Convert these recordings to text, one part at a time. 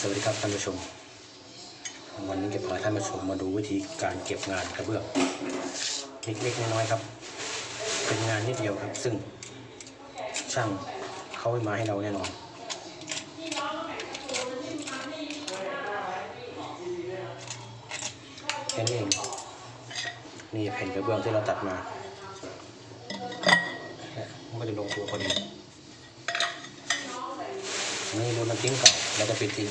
สวัสดีครับท่านผู้ชม วันนี้จะพาท่านผู้ชมมาดูวิธีการเก็บงานกระเบื้องเล็กๆน้อยๆครับ เป็นงานนิดเดียวครับ ซึ่งช่างเขาไม่มาให้เราแน่นอนแค่นี้เองนี่แผ่นกระเบื้องที่เราตัดมาเนี่ยมันก็จะลงตัวพอดีอันนี่ดูน้ำทิ้งเก่าแล้วก็ปิดทิ้ง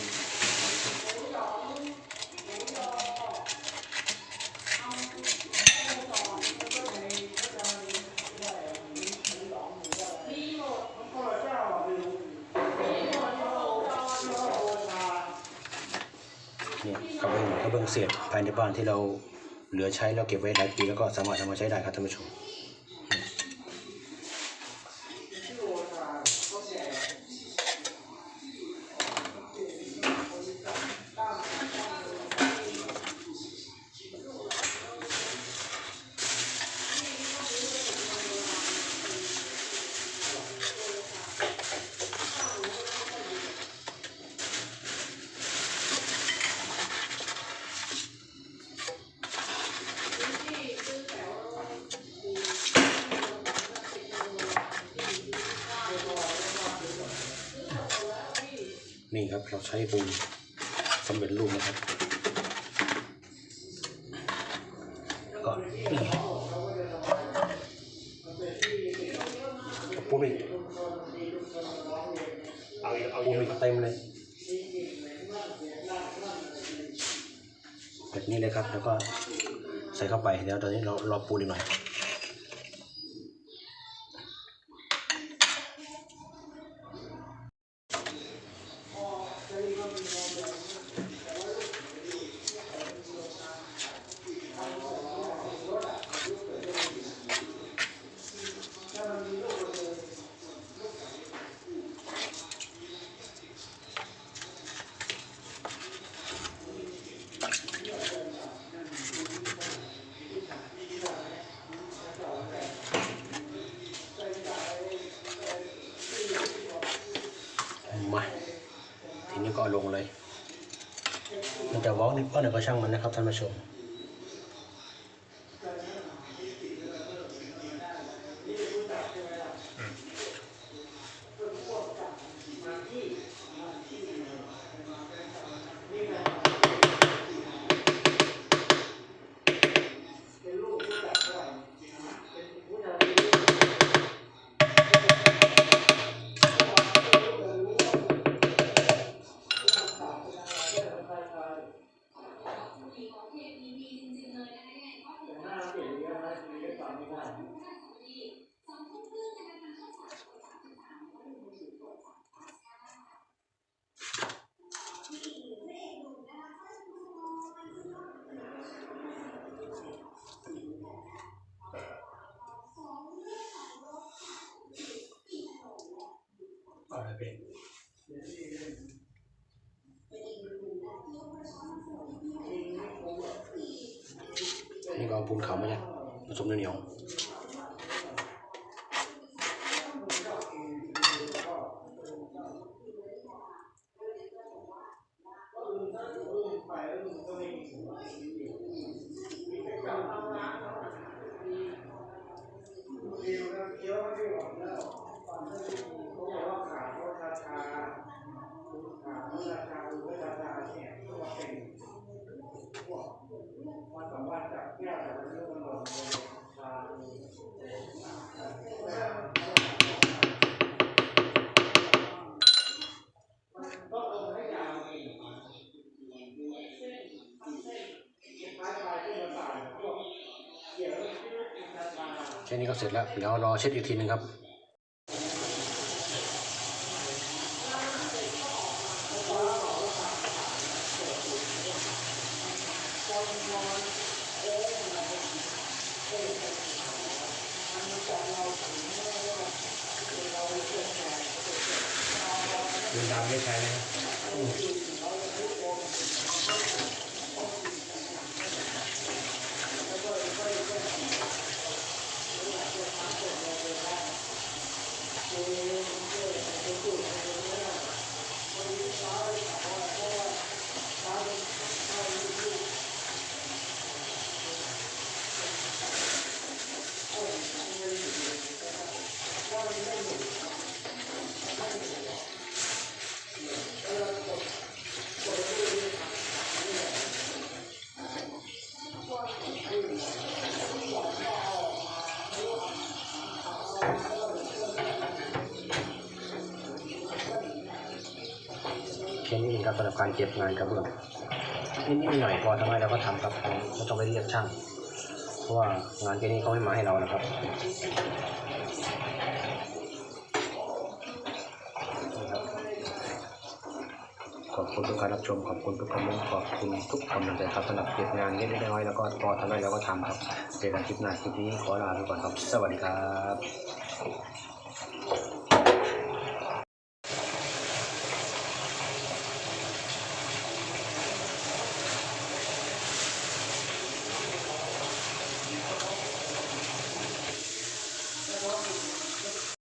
เนี่ยกระเบื้องกระเบื้องเศษภายในบ้านที่เราเหลือใช้แล้วเก็บไว้หลายปีแล้วก็สามารถทำมาใช้ได้ครับท่านผู้ชม นี่ครับเราใช้ปูนสำเร็จรูปนะครับแล้วก็นี่ปูนอีกเอาเอาปูนอะอีกเต็มเลยแบบนี้เลยครับแล้วก็ใส่เข้าไปเดี๋ยวตอนนี้เรารอปูนอีกหน่อย มาทีนี้ ก็เอาลงเลย มันจะเว้านิดก็หนึ่ยก็ช่างมันนะครับท่านผู้ชม เป็นนี่ก็เอาปูนขาวมาเนี่ยผสมเหนียวแแค่นี้ก็เสร็จแล้ว เดี๋ยวรอเช็ดอีกทีหนึงครับ ปืนดำไม่ใช้นะเแค่นี้เองครับสำหรับการเก็บงานกระเบื้องนิดๆหน่อยพอทำไมเราก็ทำครับไม่ต้องไปเรียกช่าง เพราะว่างานแค่นี้เขาไม่มาให้เรานะครับขอบคุณทุกการรับชมขอบคุณทุกคอมเมนต์ขอบคุณทุกกำลังใจครับสำหรับเก็บงานเล็กๆน้อยๆแล้วก็พอทำได้แล้วก็ทำครับเจอกันคลิปหน้าคลิปนี้ขอลาไปก่อนครับ สวัสดีครับ